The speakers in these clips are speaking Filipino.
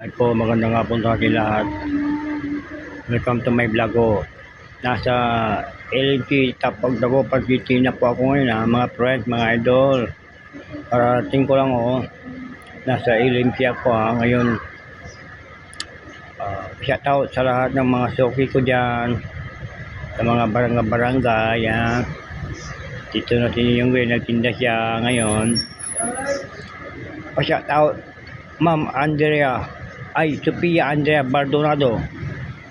At po, magandang hapon sa ating lahat. Welcome to my vlog ko. Nasa LNT Tapag Dago Pagkiti na po ako ngayon ha, mga friends, mga idol. Parating ko lang oh. Nasa LNT ako ha, ngayon. Uh, shout out sa lahat ng mga suki ko dyan. Sa mga barangay-barangay ha. Dito natin yung way nagtinda siya ngayon. Pa-shout out Ma'am Andrea ay Sophia Andrea Bardonado.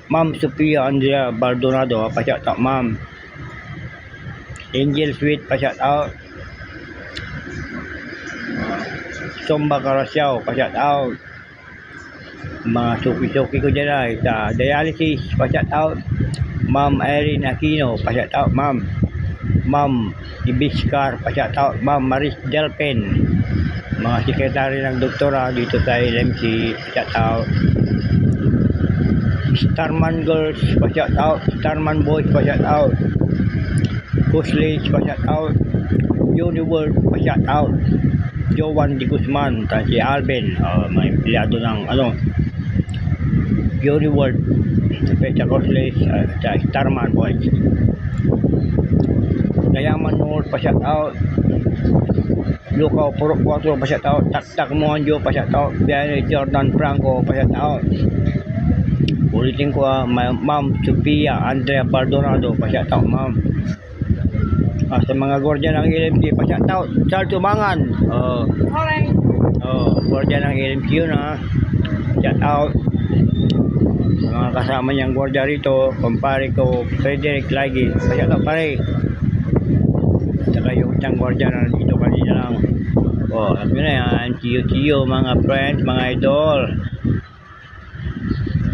Ma'am Sophia Andrea Bardonado. Pa-shout out ma'am Angel Sweet pa-shout out Somba Carasyaw pa-shout out mga suki-suki ko dyan ay sa dialysis pa-shout out Ma'am Erin Aquino pa-shout out ma'am Ma'am Ibiskar pa-shout out Ma'am Maris Delpen mga sekretary ng doktora dito sa LMC shout out Starman Girls pa shout out Starman Boys pa shout out Kuslage pa shout out Uniworld pa shout out Jovan Di Guzman ta si Alvin uh, may empleyado ng ano Uniworld sa Kuslage uh, sa Starman Boys Dayaman Noor pa shout out Lukaw Purok 4 pa shout out Taktak Monjo pa shout out Bianay Jordan Franco pa shout out Ulitin ko ah, Ma- Ma'am Sophia Andrea Bardonado pa shout out ma'am. Ah, sa mga gwardiya ng LMC pa shout out Charles Tumangan oh, Alright. oh, gwardiya ng LMC yun ha shout out mga kasama niyang gwardiya rito kumpare ko Frederick Lagi. Pa shout out pare saka yung isang gwardiya na dito kanina. Lang oh. Nyo na yan chiyo chiyo mga friends mga idol